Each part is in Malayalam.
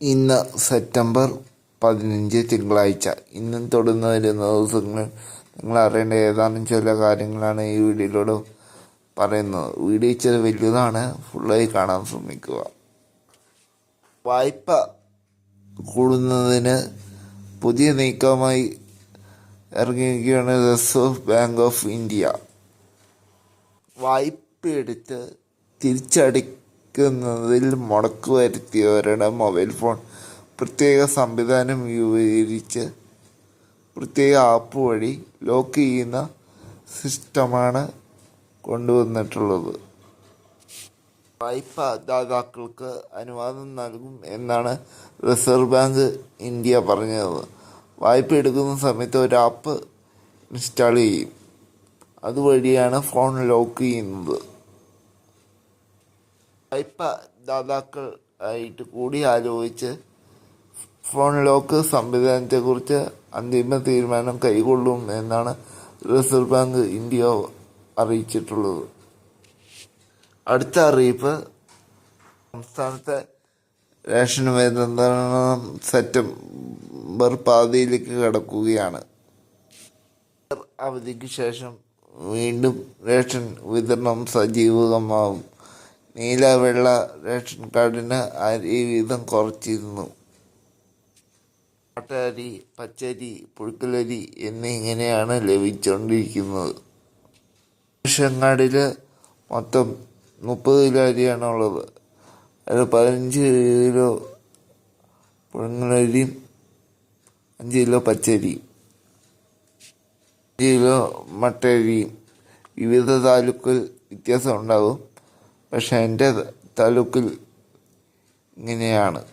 ഇന്ന് സെപ്റ്റംബർ പതിനഞ്ച് തിങ്കളാഴ്ച. ഇന്നും തൊടുന്ന വരുന്ന ദിവസങ്ങൾ നിങ്ങൾ അറിയേണ്ട ഏതാനും ചില കാര്യങ്ങളാണ് ഈ വീഡിയോയിലൂടെ പറയുന്നത്. വീഡിയോ ഇച്ചിരി വലുതാണ്. ഫുള്ളായി കാണാൻ ശ്രമിക്കുക. വായ്പ കൂടുന്നതിന് പുതിയ നീക്കമായി ഇറങ്ങിയിരിക്കുകയാണ് റിസർവ് ബാങ്ക് ഓഫ് ഇന്ത്യ വായ്പയെടുത്ത് തിരിച്ചടയ്ക്കുന്നതിൽ മുടക്ക് വരുത്തിയവരുടെ മൊബൈൽ ഫോൺ. പ്രത്യേക സംവിധാനം ഉപയോഗിച്ച് പ്രത്യേക ആപ്പ് വഴി ലോക്ക് ചെയ്യുന്ന സിസ്റ്റമാണ് കൊണ്ടുവന്നിട്ടുള്ളത്. വായ്പ ദാതാക്കൾക്ക് അനുവാദം നൽകും എന്നാണ് റിസർവ് ബാങ്ക് ഇന്ത്യ പറഞ്ഞത്. വായ്പ എടുക്കുന്ന സമയത്ത് ഒരു ആപ്പ് ഇൻസ്റ്റാൾ ചെയ്യും. അതുവഴിയാണ് ഫോൺ ലോക്ക് ചെയ്യുന്നത്. വായ്പ ദാതാക്കൾ ആയിട്ട് കൂടി ആലോചിച്ച് ഫോൺ ലോക്ക് സംവിധാനത്തെക്കുറിച്ച് അന്തിമ തീരുമാനം കൈകൊള്ളും എന്നാണ് റിസർവ് ബാങ്ക് ഇന്ത്യ അറിയിച്ചിട്ടുള്ളത്. അടുത്ത അറിയിപ്പ് സംസ്ഥാനത്തെ റേഷൻ വിതരണം സെപ്റ്റംബർ പാതിയിലേക്ക് കടക്കുകയാണ്. അവധിക്ക് ശേഷം വീണ്ടും റേഷൻ വിതരണം സജീവമാവും നീല വെള്ള റേഷൻ കാർഡിന് അരി വീതം കുറച്ചിരുന്നു. ആട്ടരി പച്ചരി പുഴുക്കലരി എന്നിങ്ങനെയാണ് ലഭിച്ചുകൊണ്ടിരിക്കുന്നത് റേഷൻ കാർഡിൽ മൊത്തം മുപ്പത് കിലോ അരിയാണ് ഉള്ളത് അതിൽ പതിനഞ്ച് കിലോ പുഴുങ്ങലരിയും അഞ്ച് കിലോ പച്ചരിയും അഞ്ച് കിലോ മട്ടരിയും വിവിധ താലൂക്കിൽ വ്യത്യാസം ഉണ്ടാകും പക്ഷെ എന്റെ താലൂക്കിൽ ഇങ്ങനെയാണ്.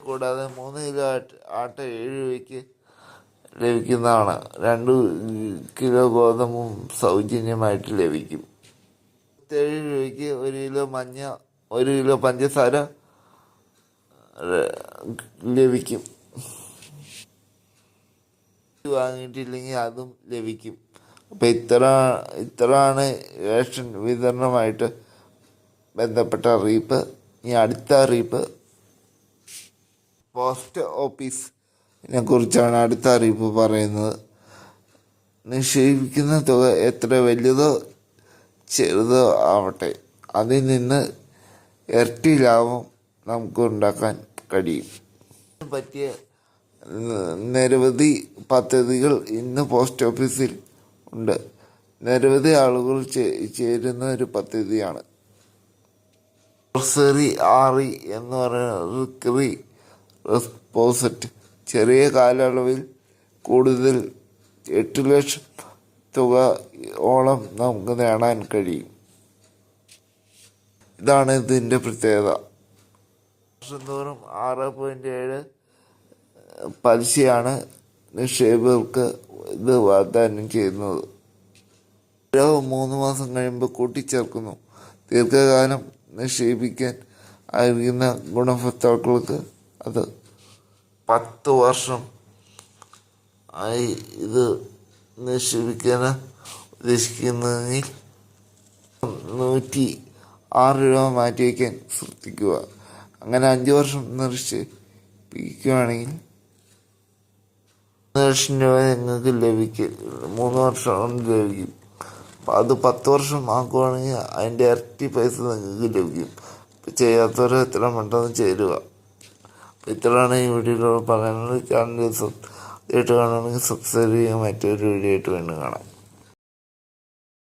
കൂടാതെ മൂന്ന് കിലോ ആട്ട ഏഴ് രൂപയ്ക്ക് ലഭിക്കുന്നതാണ്. രണ്ട് കിലോ ഗോതമ്പും സൗജന്യമായിട്ട് ലഭിക്കും. ഏഴ് രൂപയ്ക്ക് ഒരു കിലോ മഞ്ഞ ഒരു കിലോ പഞ്ചസാര ലഭിക്കും. വാങ്ങിയിട്ടില്ലെങ്കിൽ അതും ലഭിക്കും. അപ്പം ഇത്ര ഇത്രയാണ് റേഷൻ വിതരണമായിട്ട് ബന്ധപ്പെട്ട അറിയിപ്പ്. ഇനി അടുത്ത അറിയിപ്പ്. പോസ്റ്റ് ഓഫീസിനെ കുറിച്ചാണ് അടുത്ത അറിയിപ്പ് പറയുന്നത്. നിക്ഷേപിക്കുന്ന തുക എത്ര വലുതോ ചെറുതോ ആവട്ടെ അതിൽ നിന്ന് ഇരട്ടി ലാഭം നമുക്ക് ഉണ്ടാക്കാൻ കഴിയും. പറ്റിയ നിരവധി പദ്ധതികൾ ഇന്ന് പോസ്റ്റ് ഓഫീസിൽ ഉണ്ട്. നിരവധി ആളുകൾ ചേരുന്ന ഒരു പദ്ധതിയാണ്. ഗ്രോസറി ആറി എന്ന് പറയുന്ന റിക്കറി റെസ്പോസറ്റ് ചെറിയ കാലയളവിൽ കൂടുതൽ എട്ട് ലക്ഷം തുക ഓളം നമുക്ക് നേടാൻ കഴിയും. ഇതാണ് ഇതിന്റെ പ്രത്യേകത. വർഷം തോറും ആറ് പോയിന്റ് ഏഴ് പലിശയാണ് നിക്ഷേപകർക്ക് ഇത് വാഗ്ദാനം ചെയ്യുന്നത് ഓരോ മൂന്ന് മാസം കഴിയുമ്പോൾ കൂട്ടിച്ചേർക്കുന്നു. ദീർഘകാലം നിക്ഷേപിക്കാൻ ആയിരിക്കുന്ന ഗുണഭോക്താക്കൾക്ക് അത് പത്ത് വർഷം ആയി ഇത് നിക്ഷേപിക്കാൻ ഉദ്ദേശിക്കുന്നതിൽ നൂറ്റി ആറ് രൂപ മാറ്റി വയ്ക്കാൻ ശ്രദ്ധിക്കുക. അങ്ങനെ അഞ്ച് വർഷം നിക്ഷേപിക്കുകയാണെങ്കിൽ ലക്ഷം രൂപ നിങ്ങൾക്ക് ലഭിക്കും. മൂന്ന് വർഷം ലഭിക്കും. അത് പത്ത് വർഷം ആക്കുവാണെങ്കിൽ അതിന്റെ ഇരട്ടി പൈസ നിങ്ങൾക്ക് ലഭിക്കും. ചെയ്യാത്തവർ എത്ര പെട്ടെന്ന് ചേരുക. അപ്പം ഇത്രയാണ് ഈ വീഡിയോയിലൂടെ പറയാനുള്ളത്. ചാനൽ ആയിട്ട് കാണുകയാണെങ്കിൽ സബ്സ്ക്രൈബ് ചെയ്യാൻ മറ്റൊരു വീഡിയോ ആയിട്ട് വീണ്ടും കാണാം.